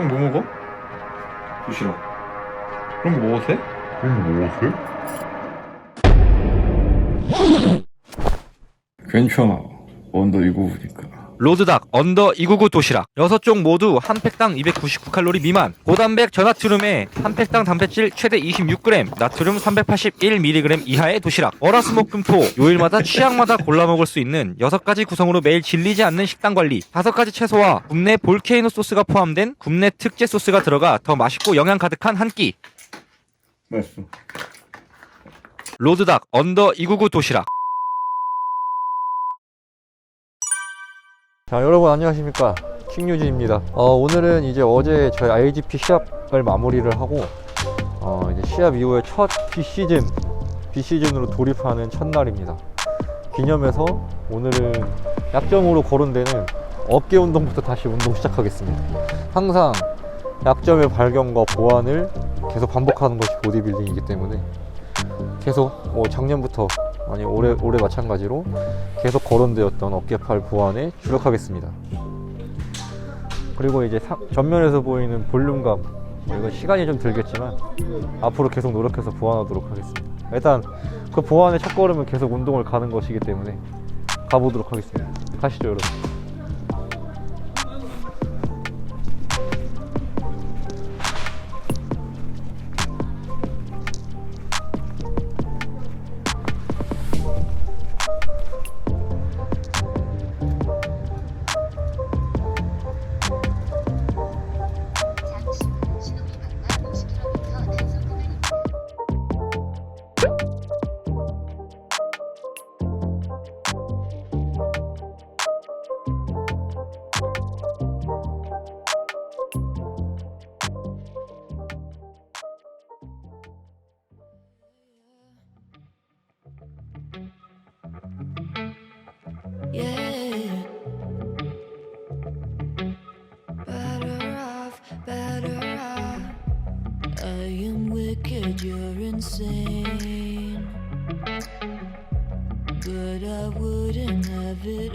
형 뭐 먹어? 도시락. 그런 거 먹어도 돼? 그럼 뭐 해? 괜찮아. 언더 이구니까. 로드닥 언더 299 도시락. 6종 모두 한 팩당 299칼로리 미만. 고단백 전나트륨에 한 팩당 단백질 최대 26g 나트륨 381mg 이하의 도시락. 월화수목금토 요일마다 취향마다 골라 먹을 수 있는 6가지 구성으로 매일 질리지 않는 식단 관리. 5가지 채소와 굽네 볼케이노 소스가 포함된 굽네 특제 소스가 들어가 더 맛있고 영양 가득한 한 끼. 맛있어. 로드닥 언더 299 도시락 자 여러분 안녕하십니까? 킹유진입니다. 어, 오늘은 이제 어제 저희 IGP 시합을 마무리를 하고 어, 이제 시합 이후에 첫 비시즌 비시즌으로 돌입하는 첫날입니다. 기념해서 오늘은 약점으로 거론되는 어깨 운동부터 다시 운동 시작하겠습니다. 항상 약점의 발견과 보완을 계속 반복하는 것이 보디빌딩이기 때문에 계속 뭐 작년부터 아니 올해 올해 마찬가지로 계속 거론되었던 어깨팔 보완에 주력하겠습니다. 그리고 이제 사- 전면에서 보이는 볼륨감 뭐 이건 시간이 좀 들겠지만 앞으로 계속 노력해서 보완하도록 하겠습니다. 일단 그 보완의 첫 걸음은 계속 운동을 가는 것이기 때문에 가보도록 하겠습니다. 가시죠 여러분. You're insane. But I wouldn't have it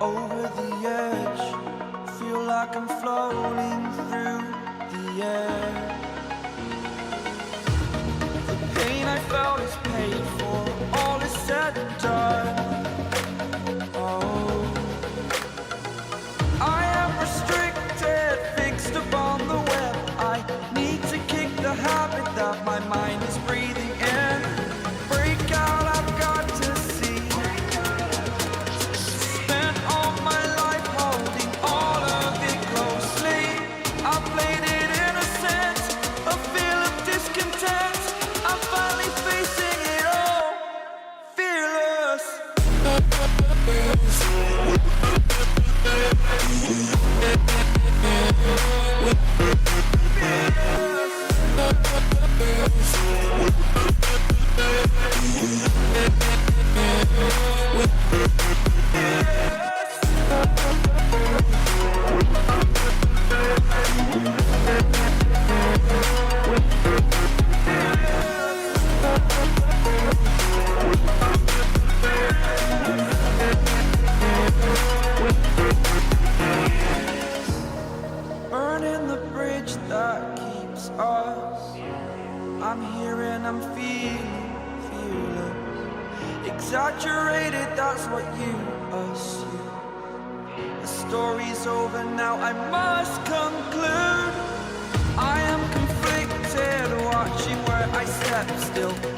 over the edge. Feel like I'm floating through the air. The pain I felt is paid Bye. Exaggerated, that's what you assume. The story's over now, I must conclude. I am conflicted, watching where I step still.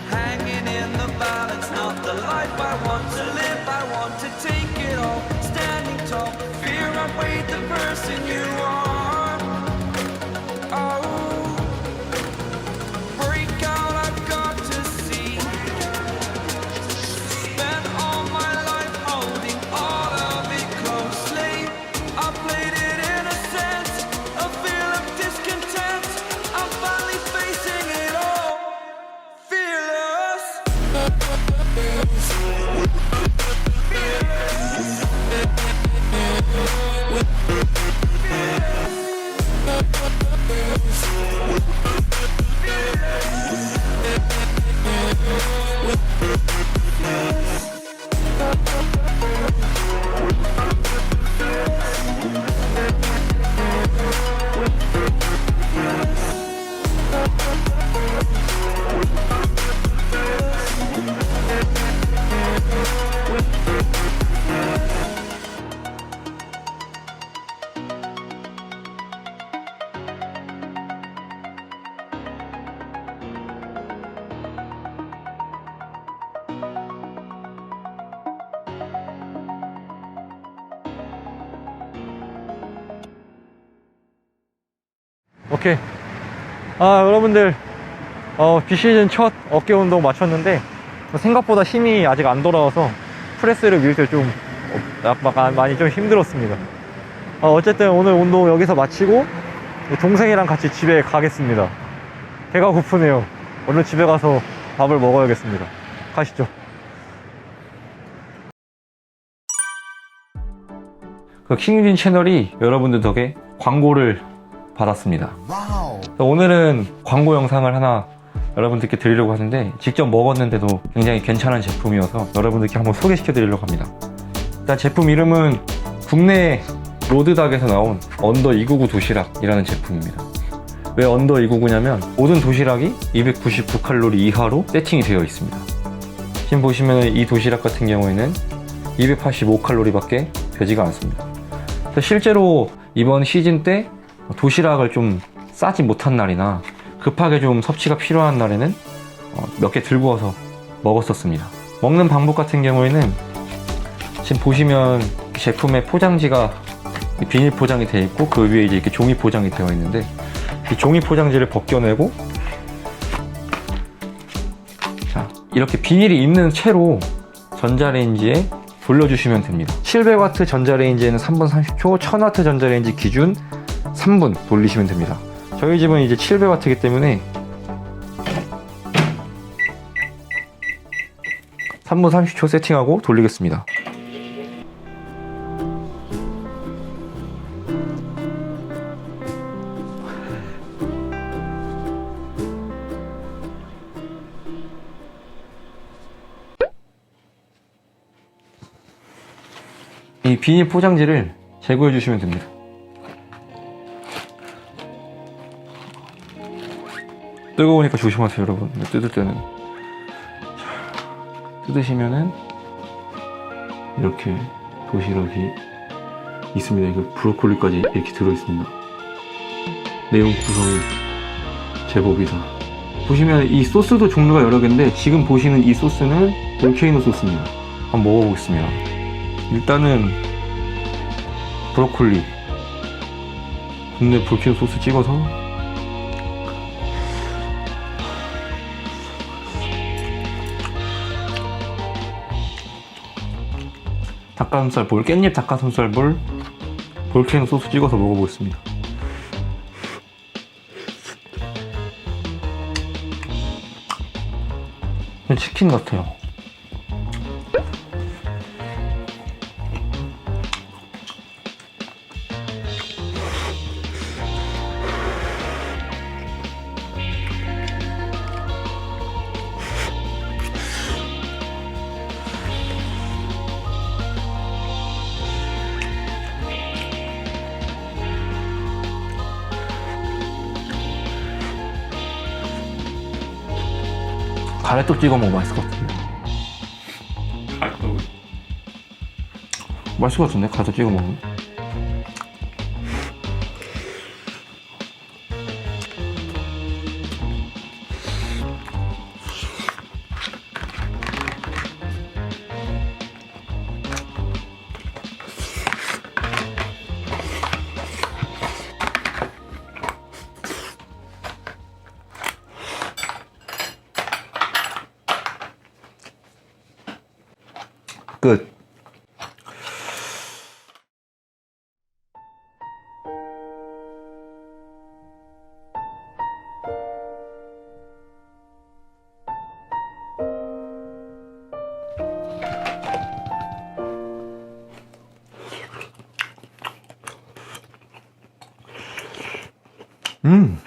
오케이. 아, 여러분들, 어, 비시즌 첫 어깨 운동 마쳤는데, 생각보다 힘이 아직 안 돌아와서 프레스를 밀 때 좀, 어, 약간 많이 좀 힘들었습니다. 어, 어쨌든 오늘 운동 여기서 마치고, 동생이랑 같이 집에 가겠습니다. 배가 고프네요. 얼른 집에 가서 밥을 먹어야겠습니다. 가시죠. 그 킹유진 채널이 여러분들 덕에 광고를 받았습니다. 오늘은 광고 영상을 하나 여러분들께 드리려고 하는데 직접 먹었는데도 굉장히 괜찮은 제품이어서 여러분들께 한번 소개시켜 드리려고 합니다. 일단 제품 이름은 국내 로드닥에서 나온 언더 299 도시락이라는 제품입니다. 왜 언더 299냐면 모든 도시락이 299칼로리 이하로 세팅이 되어 있습니다. 지금 보시면 이 도시락 같은 경우에는 285칼로리밖에 되지가 않습니다. 실제로 이번 시즌 때 도시락을 좀 싸지 못한 날이나 급하게 좀 섭취가 필요한 날에는 어, 몇개 들고 와서 먹었었습니다. 먹는 방법 같은 경우에는 지금 보시면 제품의 포장지가 비닐 포장이 되어 있고 그 위에 이제 이렇게 종이 포장이 되어 있는데 이 종이 포장지를 벗겨내고 자 이렇게 비닐이 있는 채로 전자레인지에 돌려주시면 됩니다. 700W 전자레인지에는 3분 30초, 1000W 전자레인지 기준 3분 돌리시면 됩니다. 저희 집은 이제 700W이기 때문에 3분 30초 세팅하고 돌리겠습니다. 이 비닐 포장지를 제거해 주시면 됩니다. 뜨거우니까 조심하세요, 여러분. 뜯을 때는. 자, 뜯으시면은 이렇게 도시락이 있습니다. 이거 브로콜리까지 이렇게 들어있습니다. 내용 구성이 제법이다. 보시면 이 소스도 종류가 여러 개인데 지금 보시는 이 소스는 볼케이노 소스입니다. 한번 먹어보겠습니다. 일단은 브로콜리 국내 볼케이노 소스 찍어서 닭가슴살 볼, 깻잎 닭가슴살 볼, 볼케이노 소스 찍어서 먹어보겠습니다. 치킨 같아요. 가래떡 찍어 먹으면 맛있을 것 같은데. 맛있을 것 같은데? 가래떡 찍어 먹으면. 끝. 음.